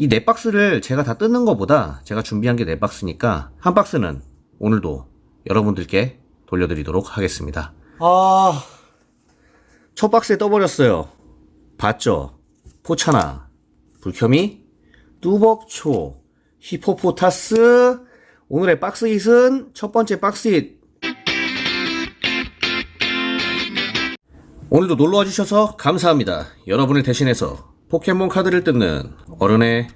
이 네 박스를 제가 다 뜯는 것보다 제가 준비한 게 네 박스니까 한 박스는 오늘도 여러분들께 돌려드리도록 하겠습니다. 아, 첫 박스에 떠버렸어요. 봤죠? 포차나, 불켜미, 뚜벅초, 히포포타스, 오늘의 박스 hit은 첫 번째 박스 hit. 오늘도 놀러와 주셔서 감사합니다. 여러분을 대신해서 포켓몬 카드를 뜯는 어른의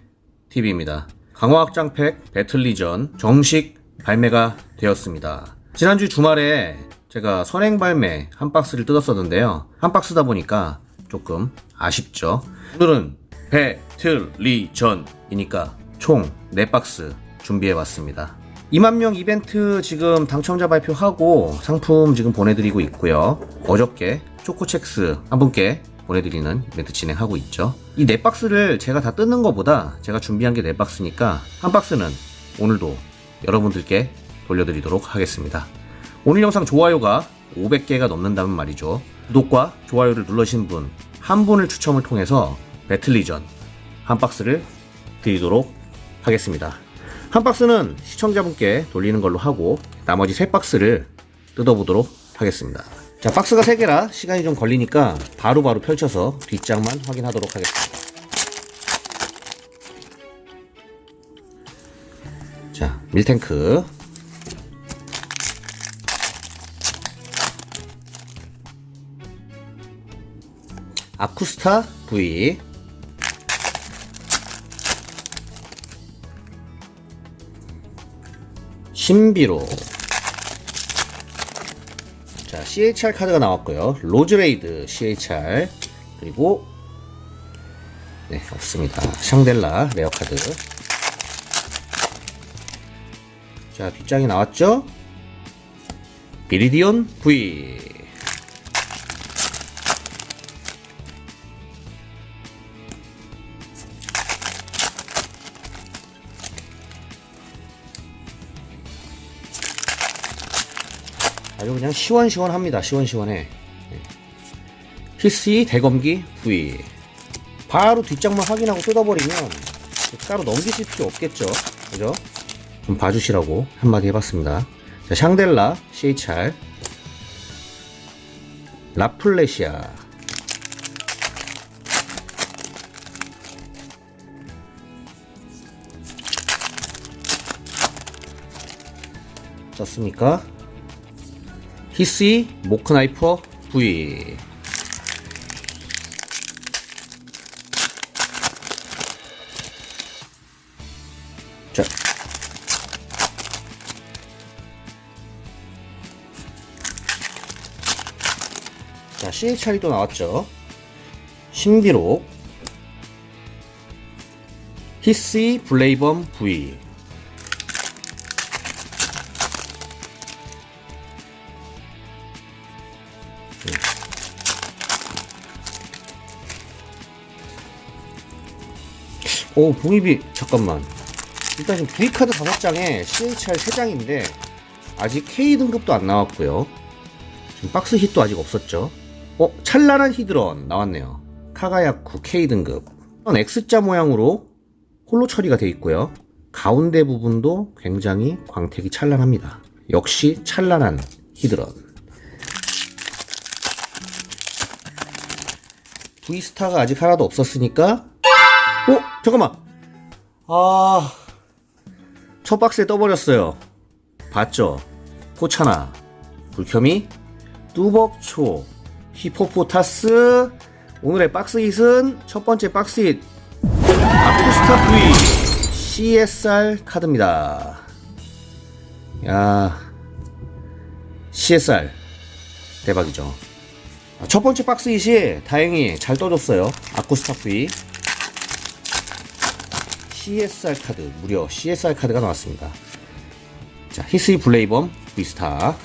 TV입니다. 강화 확장팩 배틀리전 정식 발매가 되었습니다. 지난주 주말에 제가 선행 발매 한 박스를 뜯었었는데요. 한 박스다 보니까 조금 아쉽죠. 오늘은 배틀리전이니까 총 4박스 준비해봤습니다. 2만 명 이벤트 지금 당첨자 발표하고 상품 지금 보내드리고 있고요. 어저께 초코첵스 한 분께 보내드리는 이벤트 진행하고 있죠. 이 네 박스를 제가 다 뜯는 것보다 제가 준비한 게 네 박스니까 한 박스는 오늘도 여러분들께 돌려드리도록 하겠습니다. 오늘 영상 좋아요가 500개가 넘는다면 말이죠. 구독과 좋아요를 눌러신 분 한 분을 추첨을 통해서 배틀리전 한 박스를 드리도록 하겠습니다. 한 박스는 시청자분께 돌리는 걸로 하고 나머지 세 박스를 뜯어보도록 하겠습니다. 자, 박스가 세 개라 시간이 좀 걸리니까 바로 바로 펼쳐서 뒷장만 확인하도록 하겠습니다. 자, 밀탱크. 아쿠스타 V. 신비로. 자, CHR 카드가 나왔고요. 로즈레이드 CHR. 그리고 네, 없습니다. 샹델라 레어 카드. 자, 뒷장이 나왔죠? 비리디온 V. 아주 그냥 시원시원합니다. 시원시원해. 네. PC 대검기 V. 바로 뒷장만 확인하고 뜯어버리면 따로 넘기실 필요 없겠죠. 그죠? 좀 봐주시라고 한마디 해봤습니다. 자, 샹델라 CHR. 라플레시아. 썼습니까? 히스이 모크나이퍼 V 자. 자, CHR이 또 나왔죠. 신비록 히스이 블레이범 V 오 분입이 잠깐만. 일단 지금 V카드 5장에 CHR 3장인데 아직 K 등급도 안 나왔고요. 지금 박스 hit도 아직 없었죠. 어 찬란한 히드런 나왔네요. 카가야쿠 K 등급. X자 모양으로 홀로 처리가 되어 있고요. 가운데 부분도 굉장히 광택이 찬란합니다. 역시 찬란한 히드런. V스타가 아직 하나도 없었으니까 어? 잠깐만. 아. 첫 박스에 떠버렸어요. 봤죠? 포차나, 불켜미, 뚜벅초, 히포포타스. 오늘의 박스 hit은 첫 번째 박스 hit. 아쿠스타 V CSR 카드입니다. 야. CSR. 대박이죠. 아, 첫 번째 박스 hit이 다행히 잘 떠줬어요. 아쿠스타 V. CSR 카드 무려 CSR 카드가 나왔습니다. 자 히스이 블레이범 V스타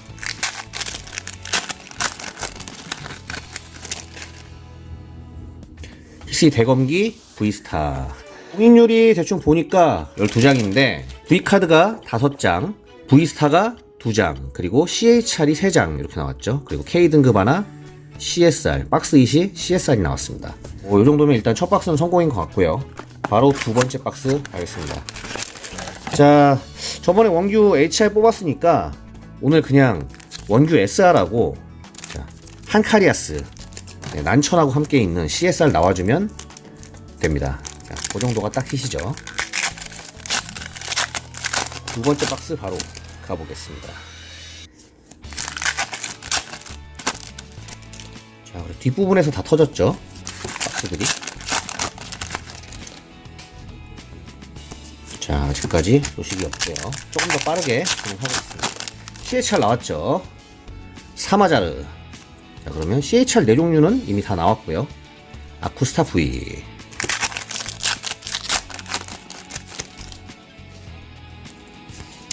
히스이 대검기 V스타 공인율이 대충 보니까 12장인데 V카드가 5장 V스타가 2장 그리고 CHR이 3장 이렇게 나왔죠. 그리고 K등급 하나 CSR 박스 2시 CSR이 나왔습니다. 뭐, 이 정도면 일단 첫 박스는 성공인 것 같고요. 바로 두 번째 박스 가겠습니다. 자, 저번에 원규 HR 뽑았으니까 오늘 그냥 원규 SR하고 자, 한카리아스 네, 난천하고 함께 있는 CSR 나와주면 됩니다. 자, 그 정도가 딱 히시죠. 두 번째 박스 바로 가보겠습니다. 자, 뒷부분에서 다 터졌죠? 박스들이. 자, 아직까지 소식이 없고요. 조금 더 빠르게 진행하겠습니다. CHR 나왔죠? 사마자르. 자, 그러면 CHR 네 종류는 이미 다 나왔고요. 아쿠스타 V.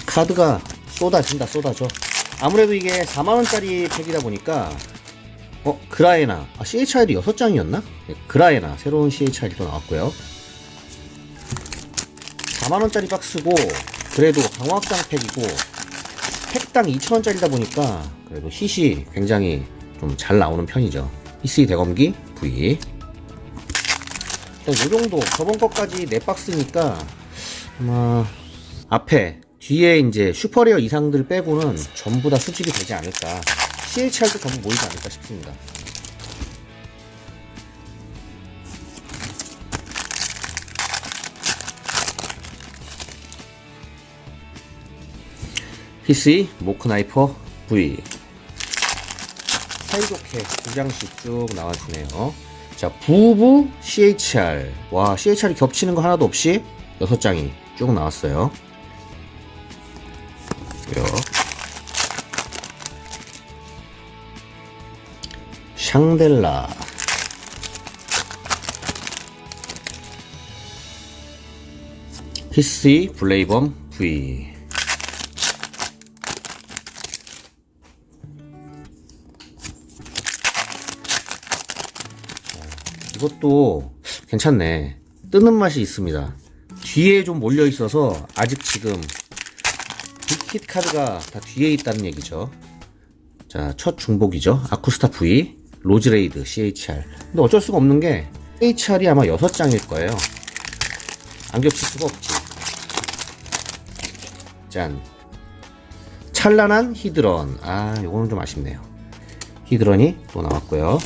카드가 쏟아진다, 쏟아져. 아무래도 이게 4만원짜리 팩이다 보니까, 어, 그라에나. 아, CHR도 6장이었나? 네, 그라에나. 새로운 CHR도 나왔고요. 4만원짜리 박스고, 그래도 강화확장 팩이고, 팩당 2,000원짜리다 보니까, 그래도 힛이 굉장히 좀 잘 나오는 편이죠. 히스이 대검기 V. 이 정도. 저번 것까지 4박스니까, 아마, 앞에, 뒤에 이제 슈퍼레어 이상들 빼고는 전부 다 수집이 되지 않을까. CHR도 전부 모이지 않을까 싶습니다. 히스이 모크나이퍼 V 사이좋게 두 장씩 쭉 나와주네요. 자 부부 CHR 와 CHR이 겹치는 거 하나도 없이 여섯 장이 쭉 나왔어요. 요. 샹델라. 히스이 블레이범 V 이것도 괜찮네. 뜨는 맛이 있습니다. 뒤에 좀 몰려 있어서 아직 지금 빅킷 카드가 다 뒤에 있다는 얘기죠. 자, 첫 중복이죠. 아쿠스타 V, 로즈레이드, CHR. 근데 어쩔 수가 없는 게 CHR이 아마 6장일 거예요. 안 겹칠 수가 없지. 짠. 찬란한 히드런. 아, 요거는 좀 아쉽네요. 히드런이 또 나왔고요.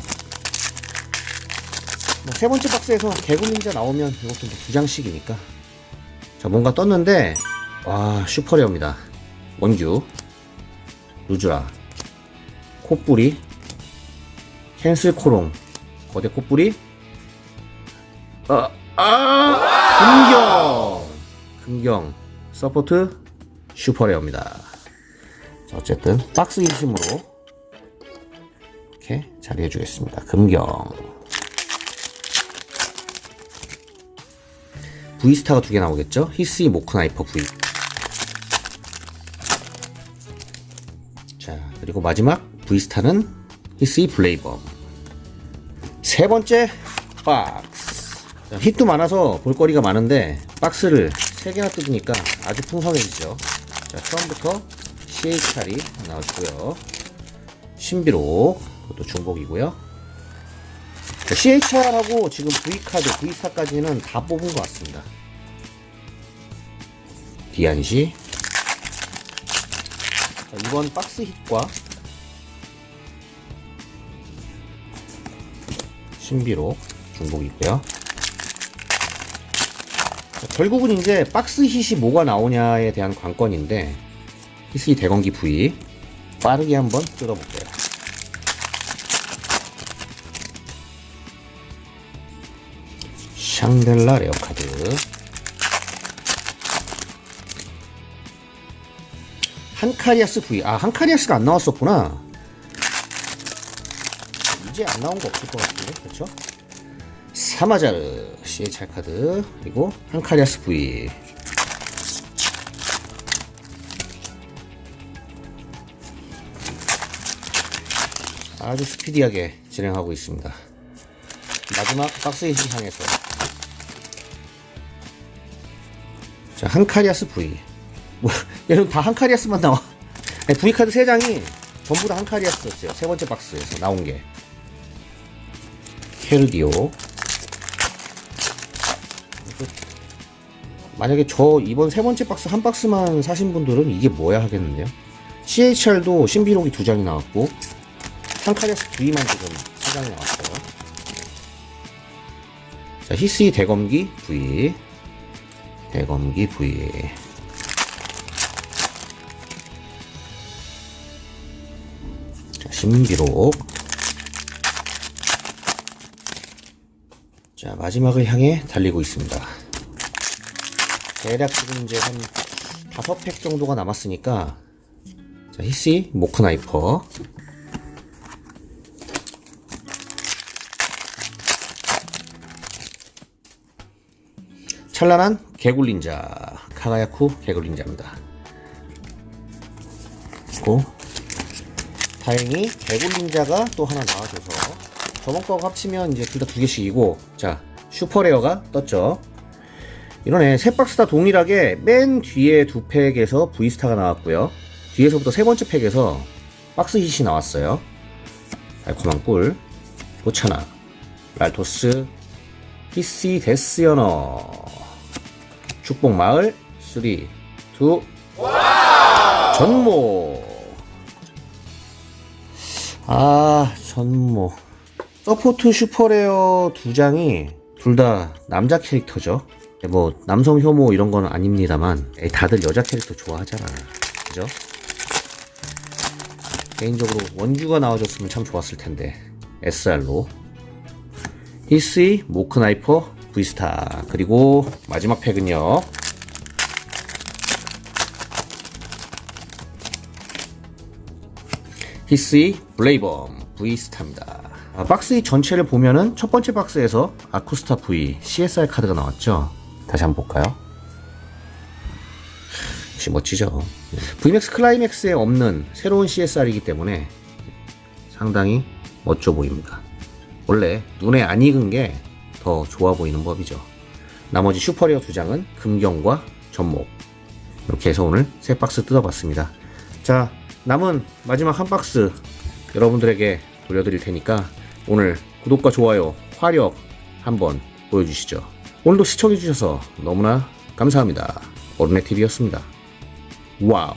뭐 세 번째 박스에서 개구민자 나오면 이것도 이제 두 장씩이니까. 자, 뭔가 떴는데, 와, 슈퍼레어입니다. 원규, 루즈라, 코뿌리, 캔슬 코롱, 거대 코뿌리, 아, 아, 금경, 금경, 서포트, 슈퍼레어입니다. 자, 어쨌든, 박스 인심으로, 이렇게 자리해 주겠습니다. 금경. V스타가 두 개 나오겠죠? 히스이 모크나이퍼 V. 자, 그리고 마지막 V스타는 히스이 블레이범. 세 번째 박스. 자, 힛도 많아서 볼거리가 많은데 박스를 세 개나 뜯으니까 아주 풍성해지죠. 자, 처음부터 CHR이 나왔고요. 신비로 그것도 중복이고요. CHR하고 지금 V카드, V스타까지는 다 뽑은 것 같습니다. 디안시. 자, 이번 박스 힛과 신비로 중복이고요. 자, 결국은 이제 박스 힛이 뭐가 나오냐에 대한 관건인데 히스이 대건기 V 빠르게 한번 뜯어볼게요. 샹델라 레어카드. 한카리아스 V. 아 한카리아스가 안 나왔었구나. 이제 안 나온 거 없을 것 같은데 그렇죠? 사마자르 CHR 카드 그리고 한카리아스 V. 아주 스피디하게 진행하고 있습니다. 마지막 박스 인식 향해서 자, 한카리아스 V. 뭐, 얘는 다 한카리아스만 나와. 아니, V 카드 3장이 전부 다 한카리아스였어요. 세 번째 박스에서 나온 게. 켈디오. 만약에 저 이번 세 번째 박스 한 박스만 사신 분들은 이게 뭐야 하겠는데요. CHR도 신비록이 두 장이 나왔고 상카리아스 V만 지금 세 장이 나왔어요. 자, 히스이 대검기 V 대검기 자, 신비록. 자, 마지막을 향해 달리고 있습니다. 대략 지금 이제 한 다섯 팩 정도가 남았으니까 자, 히스이 모크 나이퍼. 찬란한 개굴린자 카가야쿠 개굴린자입니다. 그리고 다행히 개굴린자가 또 하나 나와줘서 저번 거하고 합치면 이제 둘 다 두 개씩이고 자 슈퍼레어가 떴죠. 이러네 세 박스 다 동일하게 맨 뒤에 두 팩에서 V스타가 나왔고요. 뒤에서부터 세 번째 팩에서 박스 hit이 나왔어요. 달콤한 꿀, 보차나, 랄토스, 히시 데스연어, 축복마을, 3, 2, 전모. 아, 전모. 서포트 슈퍼레어 두 장이 둘 다 남자 캐릭터죠. 뭐 남성 혐오 이런 건 아닙니다만 에이, 다들 여자 캐릭터 좋아하잖아. 그죠? 개인적으로 원규가 나와줬으면 참 좋았을 텐데 SR로 히스이 모크나이퍼 V스타. 그리고 마지막 팩은요. 히스이 블레이범 V스타입니다. 아, 박스 이 전체를 보면은 첫 번째 박스에서 아쿠스타 V CSR 카드가 나왔죠? 다시 한번 볼까요? 역시 멋지죠. VMAX 클라이맥스에 없는 새로운 CSR이기 때문에 상당히 멋져 보입니다. 원래 눈에 안 익은 게 더 좋아 보이는 법이죠. 나머지 슈퍼리어 두 장은 금경과 전목. 이렇게 해서 오늘 세 박스 뜯어봤습니다. 자, 남은 마지막 한 박스 여러분들에게 돌려드릴 테니까 오늘 구독과 좋아요, 화력 한번 보여주시죠. 오늘도 시청해주셔서 너무나 감사합니다. 오르네 TV였습니다. 와우.